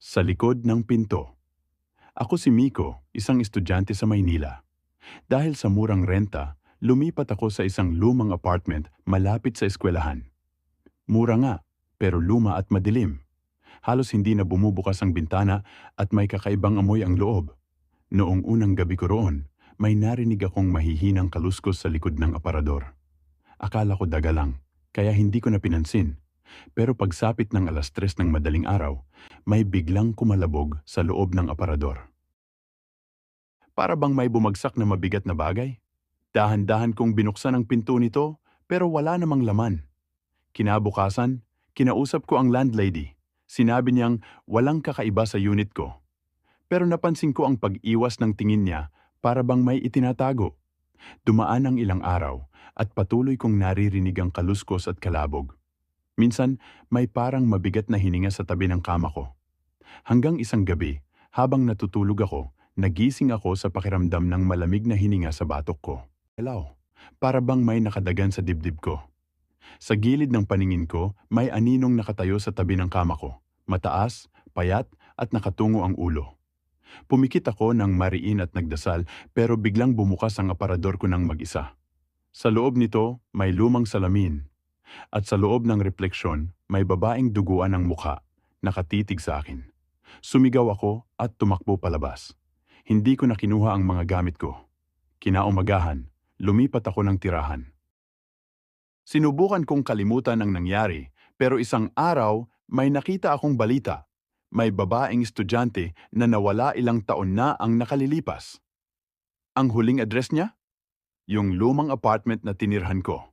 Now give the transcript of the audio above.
Sa likod ng pinto. Ako si Miko, isang estudyante sa Maynila. Dahil sa murang renta, lumipat ako sa isang lumang apartment malapit sa eskwelahan. Mura nga, pero luma at madilim. Halos hindi na bumubukas ang bintana at may kakaibang amoy ang loob. Noong unang gabi ko roon, may narinig akong mahihinang kaluskos sa likod ng aparador. Akala ko daga lang, kaya hindi ko na pinansin. Pero pagsapit ng alas tres ng madaling araw, may biglang kumalabog sa loob ng aparador. Para bang may bumagsak na mabigat na bagay? Dahan-dahan kong binuksan ang pinto nito pero wala namang laman. Kinabukasan, kinausap ko ang landlady. Sinabi niyang walang kakaiba sa unit ko. Pero napansin ko ang pag-iwas ng tingin niya para bang may itinatago. Dumaan ang ilang araw at patuloy kong naririnig ang kaluskos at kalabog. Minsan, may parang mabigat na hininga sa tabi ng kama ko. Hanggang isang gabi, habang natutulog ako, nagising ako sa pakiramdam ng malamig na hininga sa batok ko. Hello, para bang may nakadagan sa dibdib ko. Sa gilid ng paningin ko, may aninong nakatayo sa tabi ng kama ko. Mataas, payat, at nakatungo ang ulo. Pumikit ako ng mariin at nagdasal pero biglang bumukas ang aparador ko ng mag-isa. Sa loob nito, may lumang salamin. At sa loob ng refleksyon, may babaeng duguan ng mukha, nakatitig sa akin. Sumigaw ako at tumakbo palabas. Hindi ko na kinuha ang mga gamit ko. Kinaumagahan, lumipat ako ng tirahan. Sinubukan kong kalimutan ang nangyari, pero isang araw may nakita akong balita. May babaeng estudyante na nawala ilang taon na ang nakalilipas. Ang huling address niya? Yung lumang apartment na tinirhan ko.